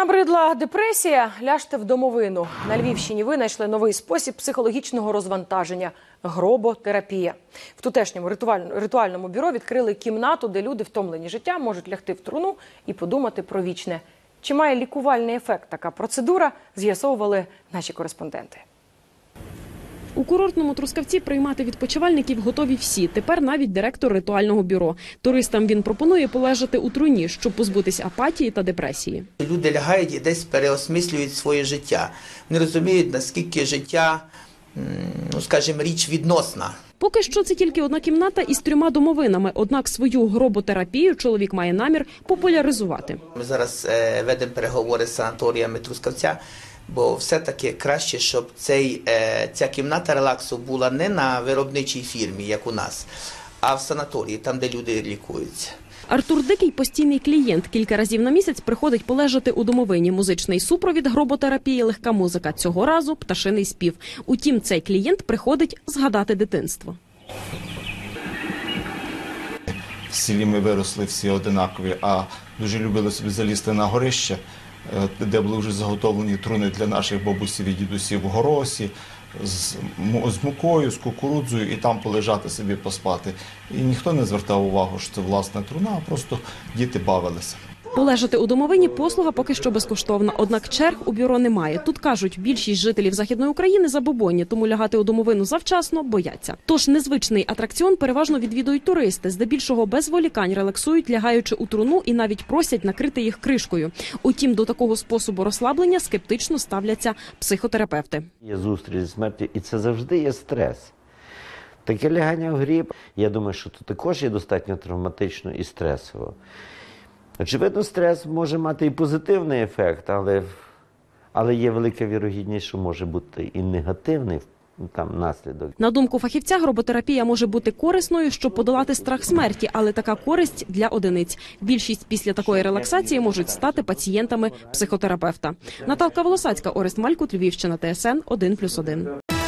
Набридла депресія, ляжте в домовину. На Львівщині винайшли новий спосіб психологічного розвантаження гроботерапія. В тутешньому ритуальному бюро відкрили кімнату, де люди, втомлені життя, можуть лягти в труну і подумати про вічне. Чи має лікувальний ефект така процедура? З'ясовували наші кореспонденти. У курортному Трускавці приймати відпочивальників готові всі. Тепер навіть директор ритуального бюро. Туристам він пропонує полежати у труні, щоб позбутись апатії та депресії. Люди лягають і десь переосмислюють своє життя. Вони розуміють, наскільки життя, ну скажімо, річ відносна. Поки що це тільки одна кімната із трьома домовинами. Однак свою гроботерапію чоловік має намір популяризувати. Ми зараз е, ведемо переговори з санаторіями Трускавця, бо все-таки краще, щоб цей, е, ця кімната релаксу була не на виробничій фірмі, як у нас, а в санаторії, там, де люди лікуються. Артур Дикий постійний клієнт. Кілька разів на місяць приходить полежати у домовині. Музичний супровід гроботерапії, легка музика. Цього разу пташиний спів. Утім, цей клієнт приходить згадати дитинство. В селі ми виросли всі одинакові, а дуже любили собі залізти на горище, де були вже заготовлені труни для наших бабусів і дідусів в горосі, з, з мукою, з кукурудзою, і там полежати собі поспати. І ніхто не звертав увагу, що це власна труна, а просто діти бавилися. Полежати у домовині послуга поки що безкоштовна. Однак черг у бюро немає. Тут кажуть, більшість жителів західної України забобонні, тому лягати у домовину завчасно бояться. Тож незвичний атракціон переважно відвідують туристи. Здебільшого без волікань релаксують, лягаючи у труну і навіть просять накрити їх кришкою. Утім, до такого способу розслаблення скептично ставляться психотерапевти. Є зустріч зі смертю, і це завжди є стрес. Таке лягання в гріб, я думаю, що тут також є достатньо травматично і стресово. Очевидно, стрес може мати і позитивний ефект, але, але є велика вірогідність, що може бути і негативний там, наслідок. На думку фахівця, гроботерапія може бути корисною, щоб подолати страх смерті, але така користь для одиниць. Більшість після такої релаксації можуть стати пацієнтами психотерапевта. Наталка Волосацька, Орест Малькут, Львівщина, ТСН 1+,1.